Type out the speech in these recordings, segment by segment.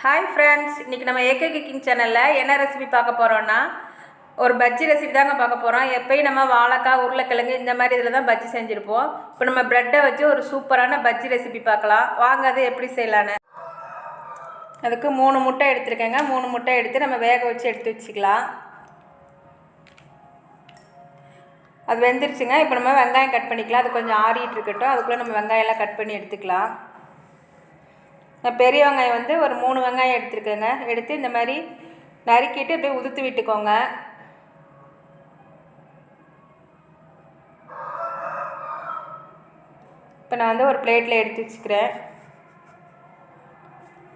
Hi friends இன்றைக்கி நம்ம AK cooking சேனலில் என்ன ரெசிபி பார்க்க போகிறோன்னா ஒரு பஜ்ஜி ரெசிபி தாங்க பார்க்க போகிறோம் எப்பயும் நம்ம வாழைக்காய் உருளைக்கிழங்கு இந்த மாதிரி இதில் தான் பஜ்ஜி செஞ்சுருப்போம். இப்போ நம்ம ப்ரெட்டை வச்சு ஒரு சூப்பரான பஜ்ஜி ரெசிபி பார்க்கலாம். வாங்க அது எப்படி செய்யலான்னு அதுக்கு மூணு முட்டை எடுத்துருக்கேங்க. மூணு முட்டை எடுத்து நம்ம வேக வச்சு எடுத்து வச்சுக்கலாம். அது வெந்துருச்சுங்க. இப்போ நம்ம வெங்காயம் கட் பண்ணிக்கலாம். அது கொஞ்சம் ஆறிட்டு இருக்கட்டும். அதுக்குள்ளே நம்ம வெங்காயம்லாம் கட் பண்ணி எடுத்துக்கலாம். நான் பெரிய வெங்காயம் வந்து ஒரு மூணு வெங்காயம் எடுத்துருக்கேங்க. எடுத்து இந்த மாதிரி நறுக்கிட்டு அப்படியே உதுத்து விட்டுக்கோங்க. இப்போ நான் வந்து ஒரு பிளேட்டில் எடுத்து வச்சுக்கிறேன்.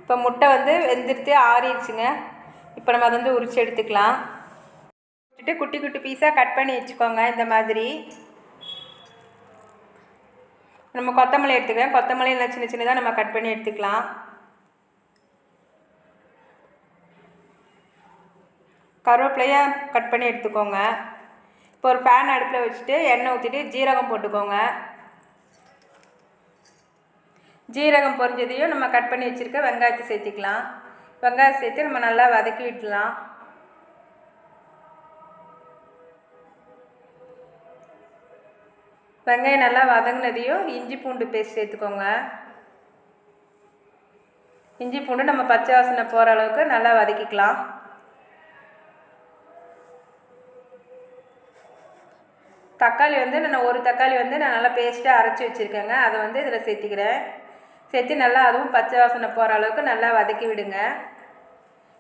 இப்போ முட்டை வந்து வெந்துடுத்து ஆறிடுச்சுங்க. இப்போ நம்ம அதை வந்து உரிச்சு எடுத்துக்கலாம். விட்டுட்டு குட்டி குட்டி பீஸாக கட் பண்ணி வச்சுக்கோங்க இந்த மாதிரி. நம்ம கொத்தமல்லி எடுத்துக்கலாம் கொத்தமல்லி எல்லாம் சின்ன சின்னதாக நம்ம கட் பண்ணி எடுத்துக்கலாம். கருவேப்பிலையாக கட் பண்ணி எடுத்துக்கோங்க. இப்போ ஒரு பேன் அடுப்பில் வச்சுட்டு எண்ணெய் ஊற்றிட்டு ஜீரகம் போட்டுக்கோங்க. ஜீரகம் பொரிஞ்சதையும் நம்ம கட் பண்ணி வச்சுருக்க வெங்காயத்தை சேர்த்திக்கலாம். வெங்காயம் சேர்த்து நம்ம நல்லா வதக்கி விட்டுலாம் வெங்காயம் நல்லா வதங்கினதையும் இஞ்சி பூண்டு பேஸ்ட் சேர்த்துக்கோங்க. இஞ்சி பூண்டு நம்ம பச்சை வாசனை போகிற அளவுக்கு நல்லா வதக்கிக்கலாம். தக்காளி வந்து நான் ஒரு தக்காளி வந்து நான் நல்லா பேஸ்ட்டாக அரைச்சி வச்சுருக்கேங்க. அதை வந்து இதில் சேர்த்திக்கிறேன். சேர்த்து நல்லா அதுவும் பச்சை வாசனை போகிற அளவுக்கு நல்லா வதக்கி விடுங்க.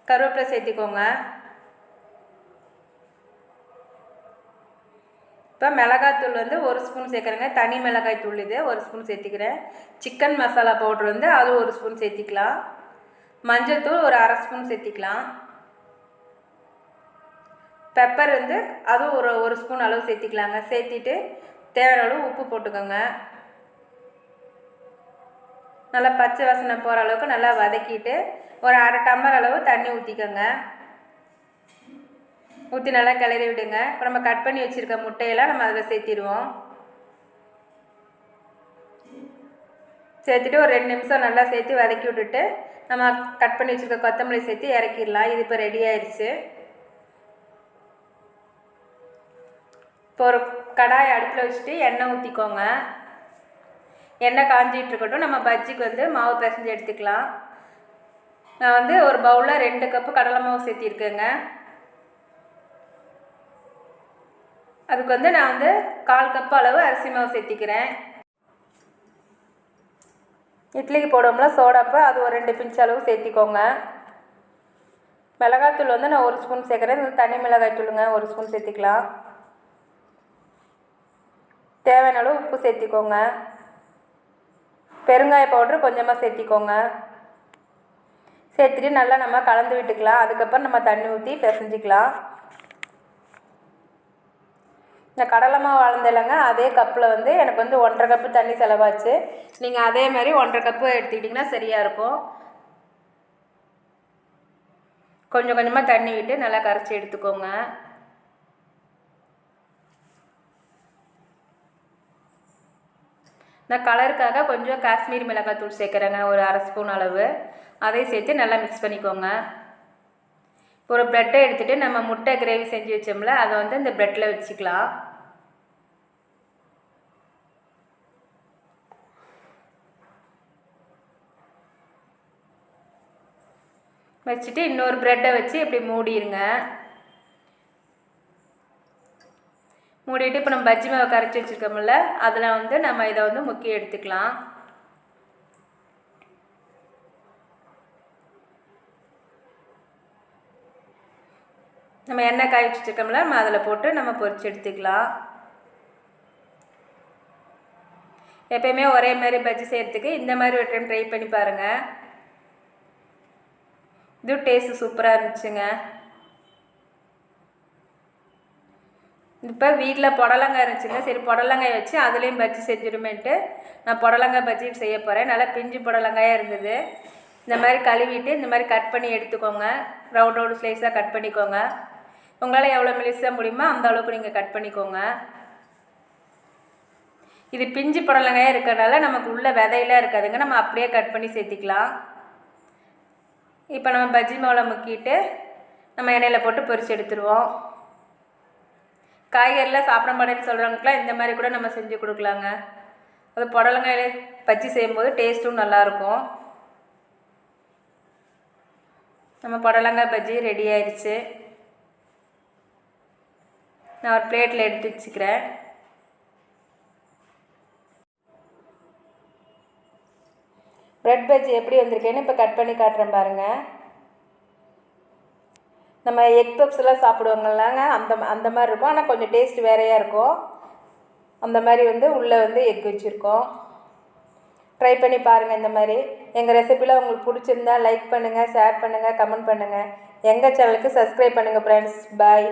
கருவேப்பிலை சேர்த்திக்கோங்க. இப்போ மிளகாத்தூள் வந்து ஒரு ஸ்பூன் சேர்க்குறேங்க. தனி மிளகாய் தூள் இது ஒரு ஸ்பூன் சேர்த்திக்கிறேன். சிக்கன் மசாலா பவுட்ரு வந்து அது ஒரு ஸ்பூன் சேர்த்திக்கலாம். மஞ்சள் தூள் ஒரு அரை ஸ்பூன் சேர்த்திக்கலாம். பெப்பர் வந்து அதுவும் ஒரு ஒரு ஸ்பூன் அளவு சேர்த்திக்கலாங்க. சேர்த்திட்டு தேவையான அளவு உப்பு போட்டுக்கோங்க. நல்லா பச்சை வாசனை போகிற அளவுக்கு நல்லா வதக்கிட்டு ஒரு அரை டம்ளர் அளவு தண்ணி ஊற்றிக்கோங்க. ஊற்றி நல்லா கிளறி விடுங்க. இப்போ நம்ம கட் பண்ணி வச்சுருக்க முட்டையெல்லாம் நம்ம அதில் சேர்த்திடுவோம். சேர்த்துட்டு ஒரு ரெண்டு நிமிஷம் நல்லா சேர்த்து வதக்கி விட்டுட்டு நம்ம கட் பண்ணி வச்சுருக்க கொத்தமல்லி சேர்த்து இறக்கிடலாம். இது இப்போ ரெடி ஆயிடுச்சு இப்போ ஒரு கடாய் அடுப்பில் வச்சுட்டு எண்ணெய் ஊற்றிக்கோங்க எண்ணெய் காஞ்சிட்டு இருக்கட்டும். நம்ம பஜ்ஜிக்கு வந்து மாவு பிசைஞ்சு எடுத்துக்கலாம். நான் வந்து ஒரு பவுலில் ரெண்டு கப்பு கடலை மாவு சேர்த்திருக்கேங்க. அதுக்கு வந்து நான் வந்து கால் கப்பு அளவு அரிசி மாவு சேர்த்திக்கிறேன். இட்லிக்கு போடுவோம்ல சோடாப்பு அது ஒரு ரெண்டு பிஞ்ச் அளவு சேர்த்திக்கோங்க. மிளகாத்தூள் வந்து நான் ஒரு ஸ்பூன் சேர்க்குறேன். இது தனி மிளகாய் தூளுங்க ஒரு ஸ்பூன் சேர்த்திக்கலாம். தேவையான அளவு உப்பு சேர்த்திக்கோங்க. பெருங்காய பவுட்ரு கொஞ்சமாக சேர்த்திக்கோங்க. சேர்த்துட்டு நல்லா நம்ம கலந்து விட்டுக்கலாம். அதுக்கப்புறம் நம்ம தண்ணி ஊற்றி பிசைஞ்சிக்கலாம். இந்த கடலை மாவு வளர்ந்தலைங்க அதே கப்பில் வந்து எனக்கு வந்து ஒன்றரை கப்பு தண்ணி செலவாச்சு. நீங்கள் அதே மாதிரி ஒன்றரை கப்பு எடுத்துக்கிட்டிங்கன்னா சரியாக இருக்கும். கொஞ்சம் கொஞ்சமாக தண்ணி விட்டு நல்லா கரைச்சி எடுத்துக்கோங்க. நான் கலருக்காக கொஞ்சம் காஷ்மீர் மிளகாய் தூள் சேர்க்குறேங்க ஒரு அரை ஸ்பூன் அளவு. அதையும் சேர்த்து நல்லா மிக்ஸ் பண்ணிக்கோங்க. ஒரு ப்ரெட்டை எடுத்துகிட்டு நம்ம முட்டை கிரேவி செஞ்சு வச்சோம்ல அதை வந்து இந்த ப்ரெட்டில் வச்சுக்கலாம். வச்சுட்டு இன்னொரு ப்ரெட்டை வச்சு இப்படி மூடிடுங்க மூடிட்டு இப்போ நம்ம பஜ்ஜி மாவை கரைச்சி வச்சுருக்கோம்ல அதில் வந்து நம்ம இதை வந்து முக்கிய எடுத்துக்கலாம். நம்ம எண்ணெய் காய வச்சுருக்கோம்ல நம்ம அதில் போட்டு நம்ம பொரிச்சு எடுத்துக்கலாம். எப்பயுமே ஒரே மாதிரி பஜ்ஜி செய்கிறதுக்கு இந்த மாதிரி ஒரு டைம் ட்ரை பண்ணி பாருங்கள் இது டேஸ்ட்டு சூப்பராக இருந்துச்சுங்க. இப்போ வீட்டில் புடலங்காய் இருந்துச்சுங்க. சரி புடலங்காய் வச்சு அதுலேயும் பஜ்ஜி செஞ்சிடுமேன்ட்டு நான் புடலங்காய் பஜ்ஜி செய்ய போகிறேன் நல்லா பிஞ்சு புடலங்காயாக இருந்தது. இந்த மாதிரி கழுவிட்டு இந்த மாதிரி கட் பண்ணி எடுத்துக்கோங்க. ரவுண்ட் ரவுண்ட் ஸ்லைஸாக கட் பண்ணிக்கோங்க. உங்களால் எவ்வளோ மெலிசாக முடியுமோ அந்த அளவுக்கு நீங்கள் கட் பண்ணிக்கோங்க. இது பிஞ்சு புடலங்காயாக இருக்கிறனால நமக்கு உள்ள விதையெல்லாம் இருக்காதுங்க. நம்ம அப்படியே கட் பண்ணி சேர்த்திக்கலாம். இப்போ நம்ம பஜ்ஜி மாவில் முக்கிட்டு நம்ம எண்ணெயில் போட்டு பொரிச்சு எடுத்துருவோம். காய்கறிலாம் சாப்பிட மாட்டேன்னு சொல்கிறவங்களுக்குலாம் இந்த மாதிரி கூட நம்ம செஞ்சு கொடுக்கலாங்க. அது புடலங்காயில பஜ்ஜி செய்யும்போது டேஸ்ட்டும் நல்லாயிருக்கும். நம்ம புடலங்காய் பஜ்ஜி ரெடி ஆயிடுச்சு. நான் ஒரு பிளேட்டில் எடுத்து வச்சுக்கிறேன். ப்ரெட் பஜ்ஜி எப்படி வந்திருக்கேன்னு இப்போ கட் பண்ணி காட்டுறேன் பாருங்கள் நம்ம எக் பப்ஸ்லாம் சாப்பிடுவாங்கல்லாங்க அந்த அந்த மாதிரி இருக்கும். ஆனால் கொஞ்சம் டேஸ்ட் வேறையாக இருக்கும். அந்த மாதிரி வந்து உள்ளே வந்து எக் வச்சுருக்கோம். ட்ரை பண்ணி பாருங்கள் இந்த மாதிரி. எங்கள் ரெசிபிலாம் உங்களுக்கு பிடிச்சிருந்தா லைக் பண்ணுங்கள் ஷேர் பண்ணுங்கள் கமெண்ட் பண்ணுங்கள் எங்கள் சேனலுக்கு சப்ஸ்கிரைப் பண்ணுங்கள் ஃப்ரெண்ட்ஸ் பாய்